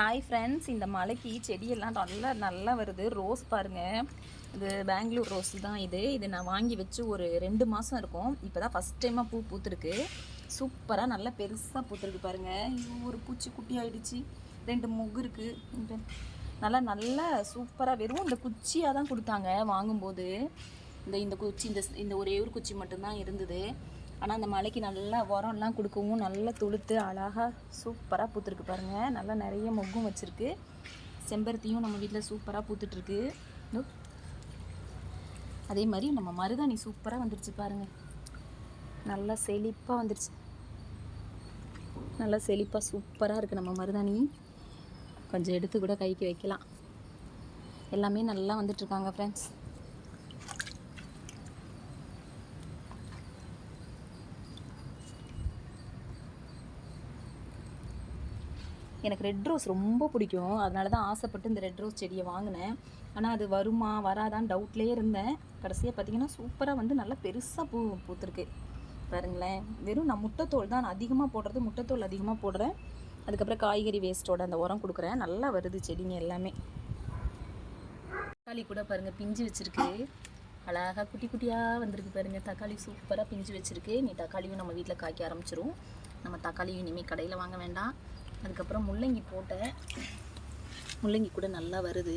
Hi friends இந்த மலைக்கு செடியெல்லாம் நல்லா நல்லா வருது. ரோஸ் பாருங்கள் இது பெங்களூர் ரோஸ் தான் இது. இது நான் வாங்கி வச்சு ஒரு ரெண்டு மாதம் இருக்கும். இப்போ தான் ஃபஸ்ட் டைமாக பூ பூத்துருக்கு. சூப்பராக நல்லா பெருசாக பூத்துருக்கு பாருங்க. ஒரு பூச்சி குட்டி ஆகிடுச்சு ரெண்டு முகு இருக்குது நல்லா நல்லா சூப்பராக வெறும் இந்த குச்சியாக தான் கொடுத்தாங்க வாங்கும்போது. இந்த இந்த குச்சி இந்த இந்த ஒரே ஒரு குச்சி மட்டும்தான் இருந்தது. ஆனால் அந்த மலைக்கு நல்லா உரம்லாம் கொடுக்கவும் நல்லா துளுத்து அழகாக சூப்பராக பூத்துருக்கு பாருங்கள் நல்லா நிறைய மொக்கும் வச்சுருக்கு. செம்பருத்தியும் நம்ம வீட்டில் சூப்பராக பூத்துட்ருக்கு அதே மாதிரி நம்ம மருதாணி சூப்பராக வந்துருச்சு பாருங்கள் நல்லா செழிப்பாக வந்துருச்சு. நல்லா செழிப்பாக சூப்பராக இருக்குது நம்ம மருதாணி. கொஞ்சம் எடுத்து கூட கைக்கு வைக்கலாம். எல்லாமே நல்லா வந்துட்டுருக்காங்க ஃப்ரெண்ட்ஸ் எனக்கு ரெட் ரோஸ் ரொம்ப பிடிக்கும். அதனால தான் ஆசைப்பட்டு இந்த ரெட் ரோஸ் செடியை வாங்கினேன். ஆனால் அது வருமா வராதான்னு டவுட்லேயே இருந்தேன். கடைசியாக பார்த்தீங்கன்னா சூப்பராக வந்து நல்லா பெருசாக பூ பூத்துருக்கு. பாருங்களேன். வெறும் நான் முட்டைத்தோல் தான் நான் அதிகமாக போடுறது முட்டைத்தோல் அதிகமாக போடுறேன். அதுக்கப்புறம் காய்கறி வேஸ்ட்டோட அந்த உரம் கொடுக்குறேன். நல்லா வருது செடிங்க எல்லாமே. தக்காளி கூட பாருங்கள் பிஞ்சு வச்சுருக்கு. அழகாக குட்டி குட்டியாக வந்திருக்கு பாருங்கள் தக்காளி சூப்பராக பிஞ்சு வச்சுருக்கு. நீ தக்காளியும் நம்ம வீட்டில் காய்க்க ஆரம்பிச்சிரும். நம்ம தக்காளியும் இனிமேல் கடையில் வாங்க வேண்டாம். அதுக்கப்புறம் முள்ளங்கி போட்டேன். முள்ளங்கி கூட நல்லா வருது.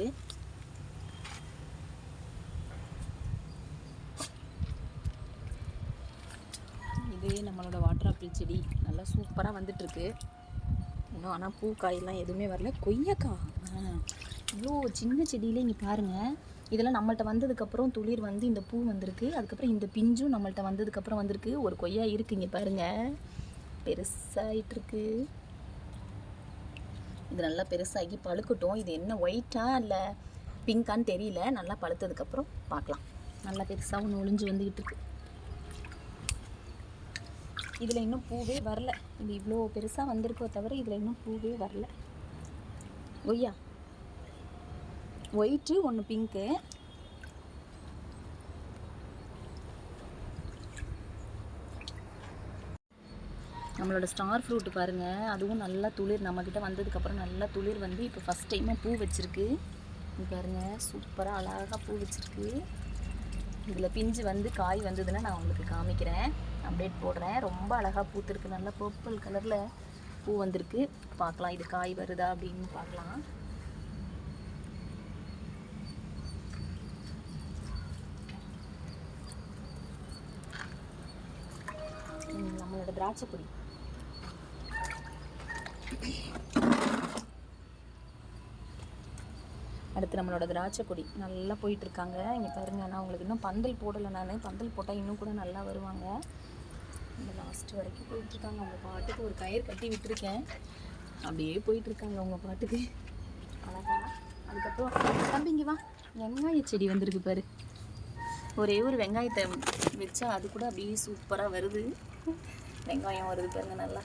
இது நம்மளோட வாட்டர் ஆப்பிள் செடி. நல்லா சூப்பராக வந்துட்டுருக்கு. இன்னும் ஆனால் பூ காயெல்லாம் எதுவுமே வரல. கொய்யக்காய். இவ்வளோ சின்ன செடியிலே இங்கே பாருங்கள் இதெல்லாம் நம்மள்ட்ட வந்ததுக்கப்புறம் துளிர் வந்து இந்த பூ வந்திருக்கு. அதுக்கப்புறம் இந்த பிஞ்சும் நம்மள்ட்ட வந்ததுக்கப்புறம் வந்திருக்கு. ஒரு கொய்யா இருக்குது இங்கே பாருங்கள் பெருசாகிட்டுருக்கு இது நல்லா பெருசாகி பழுக்கட்டும். இது என்ன ஒயிட்டா இல்லை பிங்கான்னு தெரியல. நல்லா பழுத்ததுக்கப்புறம் பார்க்கலாம். நல்லா பெருசாக ஒன்று ஒளிஞ்சு வந்துக்கிட்டு இருக்கு இதில் இன்னும் பூவே வரல. இது இவ்வளோ பெருசாக வந்திருக்கோ தவிர இதில் இன்னும் பூவே வரல. ஒய்யா? ஒயிட்டு ஒன்று பிங்க்கு நம்மளோட ஸ்டார் ஃப்ரூட் பாருங்கள் அதுவும் நல்லா துளிர் நம்மக்கிட்ட வந்ததுக்கப்புறம் நல்லா துளிர் வந்து இப்போ ஃபஸ்ட் டைமாக பூ வச்சுருக்கு. பாருங்கள் பாருங்க சூப்பராக அழகாக பூ வச்சுருக்கு. இதில் பிஞ்சு வந்து காய் வந்ததுன்னா நான் உங்களுக்கு காமிக்கிறேன். அப்டேட் போடுறேன். ரொம்ப அழகாக பூத்துருக்கு. நல்லா பர்பிள் கலரில் பூ வந்திருக்கு. பார்க்கலாம் இது காய் வருதா அப்படின்னு பார்க்கலாம். நம்மளோட திராட்சை பொடி அடுத்து நம்மளோட திராட்சை கொடி நல்லா போயிட்டு இருக்காங்க இங்கே பாருங்க நான் உங்களுக்கு இன்னும் பந்தல் போடலை நான். பந்தல் போட்டால் இன்னும் கூட நல்லா வருவாங்க. இந்த லாஸ்ட் வரைக்கும் போயிட்டு இருக்காங்க அவங்க பாட்டுக்கு ஒரு கயிறு கட்டி விட்டுருக்கேன். அப்படியே போயிட்டு இருக்காங்க அவங்க பாட்டுக்கு. அழகா. அதுக்கப்புறம் தம்பிங்க வா. வெங்காய செடி வந்திருக்கு பாரு. ஒரே ஒரு வெங்காயத்தை வச்சா அது கூட அப்படியே சூப்பராக வருது. வெங்காயம் வருது பாருங்க நல்லா.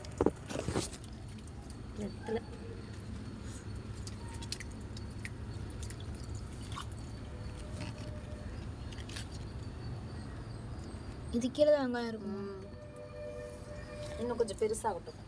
இது கீழே தான் வெங்காயம் இருக்கும். இன்னும் கொஞ்சம் பெருசாகட்டும்.